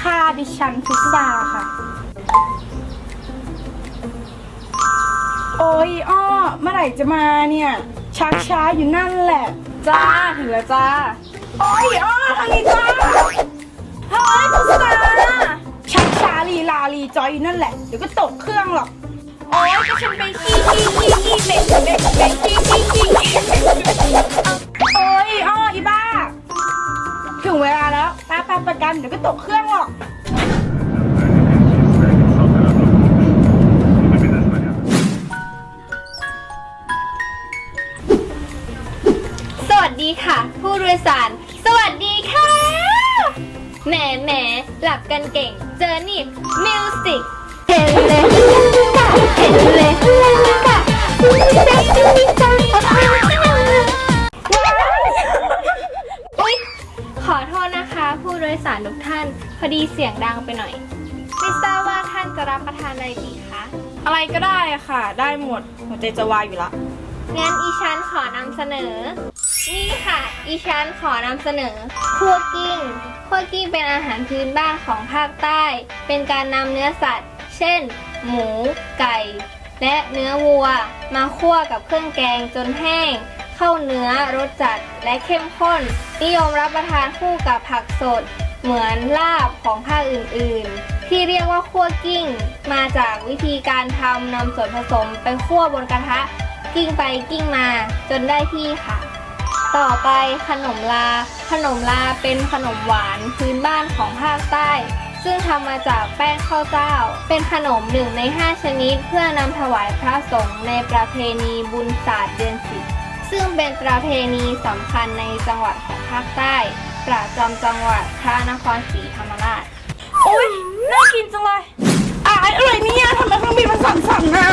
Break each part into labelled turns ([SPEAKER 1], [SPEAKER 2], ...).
[SPEAKER 1] ค่ะ ดิฉันพุทธาค่ะ โอ้ยอ้อ เมื่อไหร่จะมาเนี่ย ชักช้าอยู่นั่นแหละ จ้า ถึงแล้วจ้า โอ้ยอ้อทางนี้จ้าเฮ้ยพุทธาชักช้าลีลาลีจอยอยู่นั่นแหละ เดี๋ยวก็ตกเครื่องหรอก โอ้ยก็ฉันไปขี้ขี้ขี้ขี้เล็กเล็กเล็กขี้ขี้ขี้ แล้วป้าป้าประกันเดี๋ยวก็ตกเครื่องหรอก
[SPEAKER 2] สวัสดีค่ะ ผู้โดยสาร สวัสดีค่ะแหมแหมหลับกันเก่ง เจอนี่มิวสิกเห็นเลยค่ะเห็นเลยค่ะอุ๊ คะผู้โดยสารทุกท่าน พอดีเสียงดังไปหน่อย ไม่ทราบว่าท่านจะรับประทานอะไรดีคะ
[SPEAKER 1] อะไรก็ได้อะค่ะ ได้หมดหัวใจจะวายอยู่ละ
[SPEAKER 2] งั้นอีฉันขอนำเสนอ นี่ค่ะ อีฉันขอนำเสนอคั่วกิ้งคั่วกิ้งเป็นอาหารพื้นบ้านของภาคใต้ เป็นการนำเนื้อสัตว์ เช่น หมู ไก่ และเนื้อวัว มาคั่วกับเครื่องแกงจนแห้ง เข้าเนื้อรสจัดและเข้มข้น นิยมรับประทานคู่กับผักสด เหมือนลาบของภาคอื่นๆ ที่เรียกว่าคั่วกิ้ง มาจากวิธีการทำนำส่วนผสมไปคั่วบนกระทะ กิ้งไปกิ้งมาจนได้ที่ค่ะต่อไปขนมลา ขนมลาเป็นขนมหวานพื้นบ้านของภาคใต้ ซึ่งทำมาจากแป้งข้าวเจ้า เป็นขนมหนึ่งใน 5 ชนิด เพื่อนำถวายพระสงฆ์ในประเพณีบุญศาสตร์เดือนสิบ ซึ่งเป็นประเพณีสำคัญในจังหวัดของภาคใต้ ประจำจังหวัดพระนครศรีธรรมราช
[SPEAKER 1] โอ้ยน่ากินจังเลยอายอะไรเนี่ยทำไมเครื่องบินมันสั่นๆน่ะ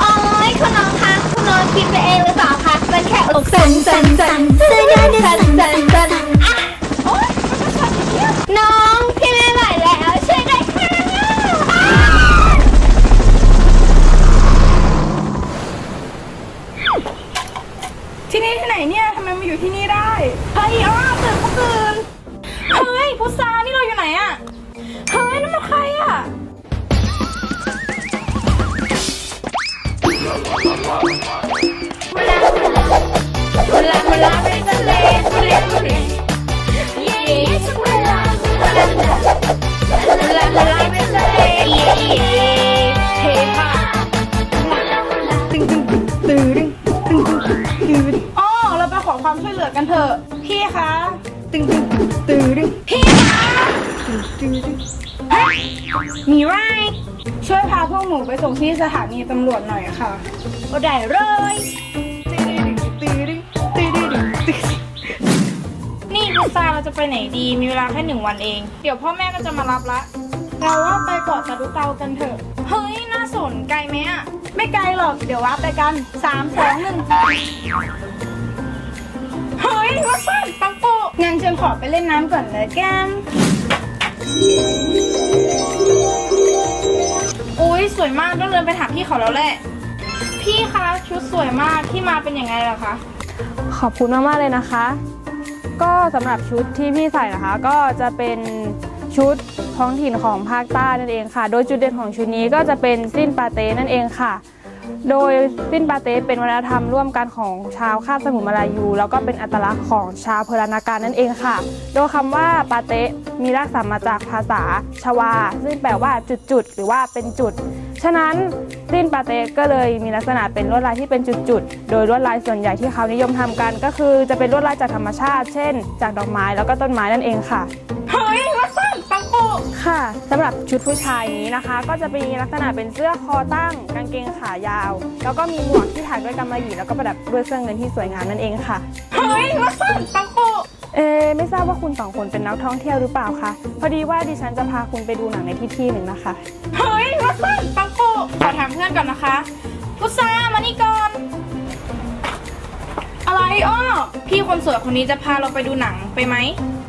[SPEAKER 2] โอ้ยคุณน้องคะคุณน้องคิดไปเองหรือเปล่าคะมันแค่อกสั่นสั่นสั่นสั่นสั่นสั่นสั่น
[SPEAKER 1] ตึงตึงตึงตึงตึงตึงอ๋อเราไปขอความช่วยเหลือกันเถอะ พี่คะตึงตึงตึงตึงพี่คะตึงตึงตึงเฮ้ยมีไร ช่วยพาพวกหนูไปส่งที่สถานีตำรวจหน่อยค่ะก็ได้เลยตึงตึงตึงตึงตึงตึงนี่คุณซาเราจะไปไหนดีมีเวลาแค่หนึ่งวันเอง เดี๋ยวพ่อแม่ก็จะมารับละ เราว่าไปเกาะตะลุเตากันเถอะ เฮ้ย น่าสนไกลไหมอะไม่ไกลหรอก เดี๋ยวว่าไปกันสามสองหนึ่งเฮ้ยว่าสั้นปังโปงั้นเชิญขอไปเล่นน้ำก่อนเลยแก้มอุ้ยสวยมากต้องเดินไปถามพี่เขาแล้วแหละ พี่คะชุดสวยมากที่มาเป็นยังไงล่ะคะ
[SPEAKER 3] ขอบคุณมาก ๆ เลยนะคะ ก็สำหรับชุดที่พี่ใส่นะคะ ก็จะเป็น ชุดท้องถิ่นของภาคใต้นั่นเองค่ะ โดยจุดเด่นของชุดนี้ก็จะเป็นสิ้นปาเต้นั่นเองค่ะ โดยสิ้นปาเต้เป็นวัฒนธรรมร่วมกันของชาวคาบสมุทรมาลายู แล้วก็เป็นอัตลักษณ์ของชาวเพลานาการนั่นเองค่ะ โดยคำว่าปาเต้มีรากศัพท์มาจากภาษาชวา ซึ่งแปลว่าจุดๆหรือว่าเป็นจุด ฉะนั้นสิ้นปาเต้ก็เลยมีลักษณะเป็นลวดลายที่เป็นจุดๆ โดยลวดลายส่วนใหญ่ที่เขานิยมทำกัน ก็คือจะเป็นลวดลายจากธรรมชาติ เช่น จากดอกไม้แล้วก็ต้นไม้นั่นเองค่ะ ค่ะสำหรับชุดผู้ชายนี้นะคะ ก็จะมีลักษณะเป็นเสื้อคอตั้ง กางเกงขายาว แล้วก็มีหมวกที่ถักด้วยกำมะหยี่แล้วก็ประดับด้วยเครื่องเงินที่สวยงามนั่นเองค่ะ
[SPEAKER 1] เฮ้ยว่าสั้นปังโป
[SPEAKER 3] เอ๊ะไม่ทราบว่าคุณสองคนเป็นนักท่องเที่ยวหรือเปล่าคะพอดีว่าดิฉันจะพาคุณไปดูหนังในที่ที่หนึ่งนะคะ
[SPEAKER 1] เฮ้ยว่าสั้นปังโปขอถามเพื่อนก่อนนะคะพุทรามานี่ก่อนอะไรอ้อพี่คนสวยคนนี้จะพาเราไปดูหนังไปไหม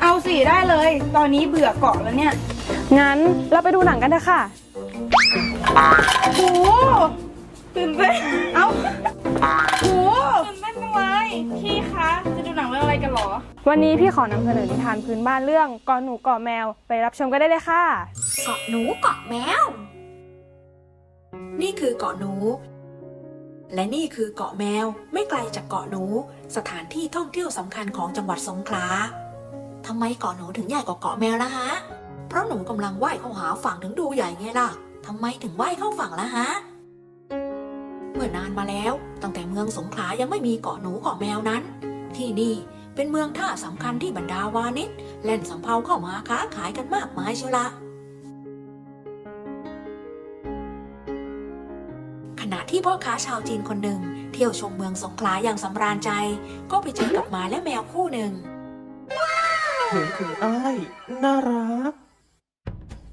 [SPEAKER 1] เอาสิได้เลย ตอนนี้เบื่อเกาะแล้วเนี่ย
[SPEAKER 3] งั้นเราไปดูหนังกันเถอะค่ะ
[SPEAKER 1] โหตื่นเต้น เอ้าโหตื่นเต้นจังเลยพี่คะ จะดูหนังเรื่องอะไรกันเหรอ
[SPEAKER 3] วันนี้พี่ขอนำเสนอนิทานพื้นบ้านเรื่องกอหนูเกาะแมวไปรับชมกันได้เลยค่ะ
[SPEAKER 4] เกาะหนูเกาะแมว นี่คือเกาะหนู และนี่คือเกาะแมวไม่ไกลจากเกาะหนู สถานที่ท่องเที่ยวสำคัญของจังหวัดสงขลาทำไมเกาะหนูถึงใหญ่กว่าเกาะแมวล่ะฮะ เพราะหนูกำลังว่ายเข้าหาฝั่งถึงดูใหญ่ไงล่ะทำไมถึงว่ายเข้าฝั่งล่ะฮะ เมื่อนานมาแล้ว ตั้งแต่เมืองสงขลายังไม่มีเกาะหนูเกาะแมวนั้น ที่นี่เป็นเมืองท่าสำคัญที่บรรดาวานิชแล่นสำเภาเข้ามาค้าขายกันมากมายเชียวละขณะที่พ่อค้าชาวจีนคนหนึ่ง เที่ยวชมเมืองสงขลาอย่างสำราญใจ ก็ไปเจอกับหมาและแมวคู่หนึ่ง
[SPEAKER 5] เฮ้ยคืออ้าย น่ารัก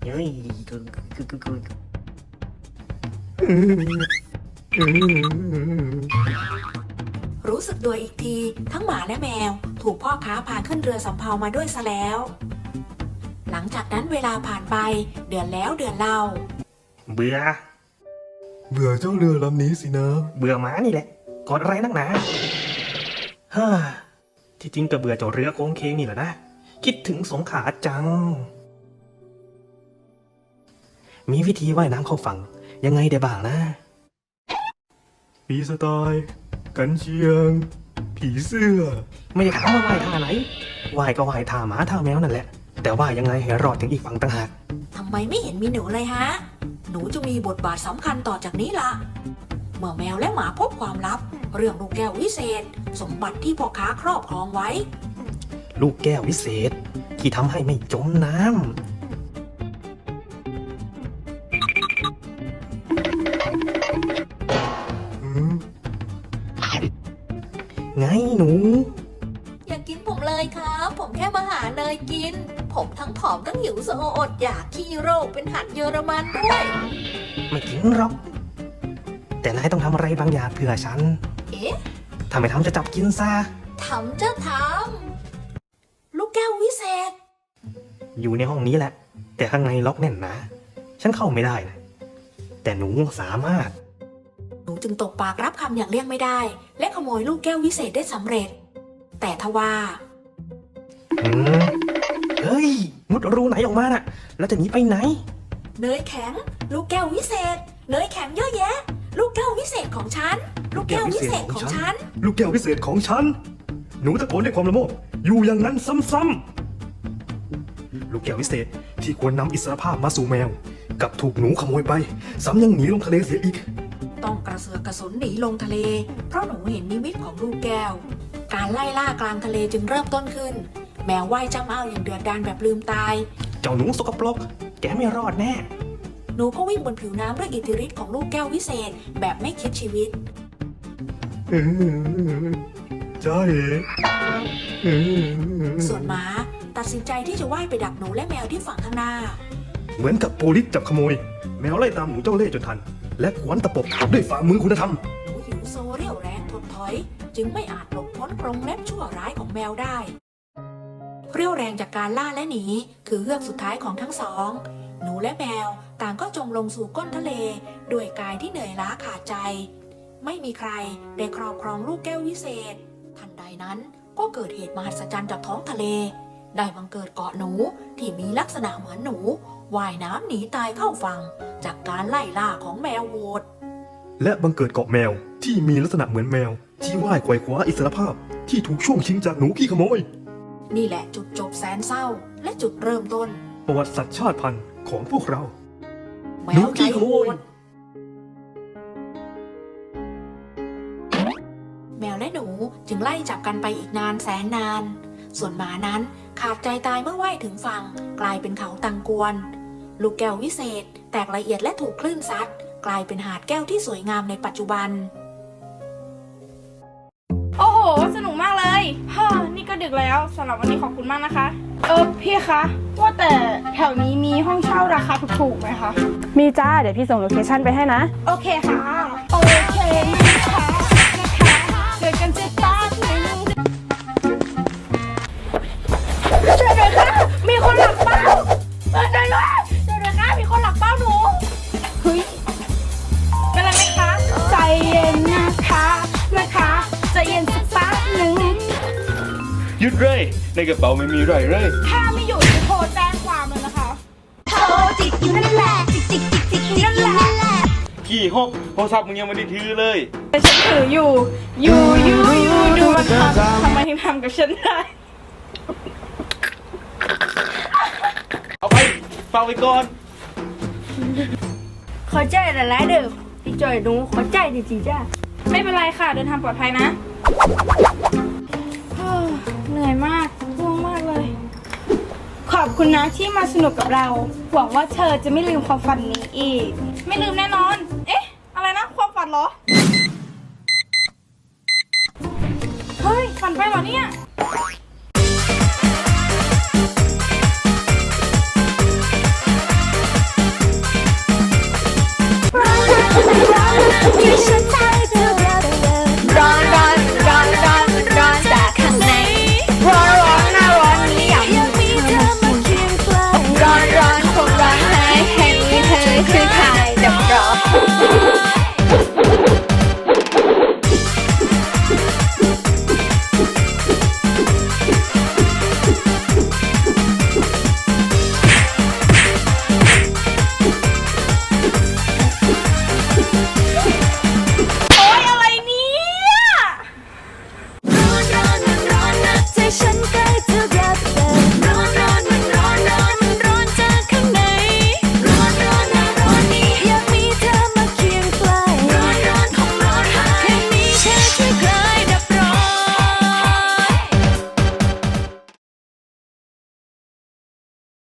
[SPEAKER 5] เฮ้ยคือคือคือคือ
[SPEAKER 4] รู้สึกตัวอีกที ทั้งหมาและแมว ถูกพ่อค้าพาขึ้นเรือสำเภามาด้วยซะแล้ว หลังจากนั้นเวลาผ่านไป เดือนแล้วเดือนเล่า
[SPEAKER 5] เบื่อ
[SPEAKER 6] เบื่อเจ้าเรือลำนี้สินะ
[SPEAKER 5] เบื่อหมานี่แหละกดอะไรนักหนาฮ่าที่จริงก็เบื่อเจ้าเรือโค้งเคงนี่แหละนะ คิดถึงสงขลาจัง มีวิธีว่ายน้ำเข้าฝั่ง ยังไงได้บ้างนะ
[SPEAKER 6] ปีสไตล์กันเชียง ผีเสื้อ
[SPEAKER 5] ไม่ได้ถามว่าว่ายท่าไหนว่ายก็ว่ายท่าหมาท่าแมวนั่นแหละ แต่ว่ายังไงให้รอดถึงอีกฝั่งต่างหาก
[SPEAKER 4] ทำไมไม่เห็นมีหนูเลยฮะ หนูจะมีบทบาทสำคัญต่อจากนี้ละเมื่อแมวและหมาพบความลับ เรื่องลูกแก้ววิเศษ สมบัติที่พ่อค้าครอบครองไว้
[SPEAKER 5] ลูกแก้ววิเศษ ที่ทำให้ไม่จมน้ำ หนู
[SPEAKER 4] อย่ากินผมเลยครับ ผมแค่มาหาเนยกิน ผมทั้งผอมทั้งหิวโซอดอยากขี้โรคเป็นหัดเยอรมันด้วย
[SPEAKER 5] ไม่กินหรอก แต่นายต้องทำอะไรบางอย่างเพื่อฉัน
[SPEAKER 4] เอ๊ะ
[SPEAKER 5] ถ้าไม่ทำจะจับกินซะ
[SPEAKER 4] ทำจะทำลูกแก้ววิเศษ
[SPEAKER 5] อยู่ในห้องนี้แหละ แต่ข้างในล็อกแน่นนะ ฉันเข้าไม่ได้นะแต่หนูสามารถ
[SPEAKER 4] ห นูจึงตกปากรับคำอย่างเลี่ยงไม่ได้ และขโมยลูกแก้ววิเศษได้สำเร็จ แต่ทว่า
[SPEAKER 5] อืมเฮ้ย มุดรูไหนออกมาน่ะ แล้วจะหนีไปไหน
[SPEAKER 4] เนยแข็ง ลูกแก้ววิเศษ เนยแข็งเยอะแยะ ลูกแก้ววิเศษของฉัน ลูกแก้ววิเศษของฉัน
[SPEAKER 6] ลูกแก้วพิเศษของฉัน หนูตะโกนด้วยความละโมบอยู่อย่างนั้นซ้ำๆ ลูกแก้ววิเศษที่ควรนำอิสรภาพมาสู่แมวกลับถูกหนูขโมยไปซ้ำยังหนีลงทะเลเสียอีก
[SPEAKER 4] ต้อง กระเสือกกระสนหนีลงทะเล เพราะหนูเห็นนิมิตของลูกแก้ว การไล่ล่ากลางทะเลจึงเริ่มต้นขึ้น แมวว่ายจำเอาอย่างเดือดดานแบบลืมตาย
[SPEAKER 5] เจ้าหนูสกปรก แกไม่รอดแน่
[SPEAKER 4] หนูก็วิ่งบนผิวน้ำด้วยอิทธิฤทธิ์ของลูกแก้ววิเศษแบบไม่คิดชีวิต
[SPEAKER 6] เออจ้าเอ๋เออ
[SPEAKER 4] ส่วนหมาตัดสินใจที่จะว่ายไปดักหนูและแมวที่ฝั่งข้างหน้า
[SPEAKER 6] เหมือนกับโปลิสจับขโมย แมวไล่ตามหนูเจ้าเล่ห์จนทัน และขวนตะปบด้วยฝ่ามือคุณธรรม
[SPEAKER 4] หนูหิวโซเรี่ยวแรงถดถอย จึงไม่อาจหลบพ้นกรงเล็บชั่วร้ายของแมวได้ เรี่ยวแรงจากการล่าและหนี คือเฮือกสุดท้ายของทั้งสอง หนูและแมวต่างก็จมลงสู่ก้นทะเลด้วยกายที่เหนื่อยล้าขาดใจ ไม่มีใครได้ครอบครองลูกแก้ววิเศษ ทันใดนั้นก็เกิดเหตุมหัศจรรย์จากท้องทะเล ได้บังเกิดเกาะหนูที่มีลักษณะเหมือนหนู ว่ายน้ำหนีตายเข้าฝั่งจากการไล่ล่าของแมวโหวด
[SPEAKER 6] และบังเกิดเกาะแมวที่มีลักษณะเหมือนแมว ที่ว่ายไขว่คว้าอิสรภาพ ที่ถูกช่วงชิงจากหนูขี้ขโมย
[SPEAKER 4] นี่แหละจุดจบแสนเศร้า และจุดเริ่มต้น
[SPEAKER 6] ประวัติศาสตร์ชาติพันธุ์ของพวกเรา
[SPEAKER 4] แม
[SPEAKER 6] หนู
[SPEAKER 4] วใจ
[SPEAKER 6] ขี้ข
[SPEAKER 4] โห
[SPEAKER 6] โมย
[SPEAKER 4] ดแมวและหนูจึงไล่จับกันไปอีกนานแสนนาน ส่วนหมานั้นขาดใจตายเมื่อว่ายถึงฝั่งกลายเป็นเขาตังกวน ลูกแก้ววิเศษ แตกละเอียดและถูกคลื่นซัด กลายเป็นหาดแก้วที่สวยงามในปัจจุบัน
[SPEAKER 1] โอ้โห สนุกมากเลยฮ่านี่ก็ดึกแล้วสำหรับวันนี้ขอบคุณมากนะคะ เออพี่คะ ว่าแต่แถวนี้มีห้องเช่าราคาถูกๆไหมคะ
[SPEAKER 3] มีจ้า เดี๋ยวพี่ส่งโลเคชั่นไปให้นะ
[SPEAKER 1] โอเคค่ะ โอเคนะคะนะคะเจอกันเจ๊ป้ เย็นนะคะนะคะใจเย็นสักแป๊บหนึ่ง
[SPEAKER 6] หยุด
[SPEAKER 7] เร่ในกระเป๋าไม่มีไรเร่
[SPEAKER 1] ถ้าไม่หยุดจะโทรแจ้งความเลยนะคะโทรจิกอยู่นั่นแหละจิกจิกจิกจิกอยู่นั่นแหละ
[SPEAKER 7] กี่หกโทรศัพท์มึงยังไม่ได้ถือเลย
[SPEAKER 1] แต่ฉันถืออยู่ อยู่อยู่อยู่ดูมันทำทำไมถึงทำกับฉันได้
[SPEAKER 7] เอาไปฝากไว้ก่อน
[SPEAKER 1] ขอใจหลายๆเด้อพี่จอยหนูขอใจจริงๆจ้าไม่เป็นไรค่ะ เดินทางปลอดภัยนะเฮ้อ เหนื่อยมากง่วงมากเลย ขอบคุณนะที่มาสนุกกับเรา หวังว่าเธอจะไม่ลืมความฝันนี้อีก ไม่ลืมแน่นอน เอ๊ะ อะไรนะ ความฝันเหรอ เฮ้ย ฝันไปเหรอเนี่ย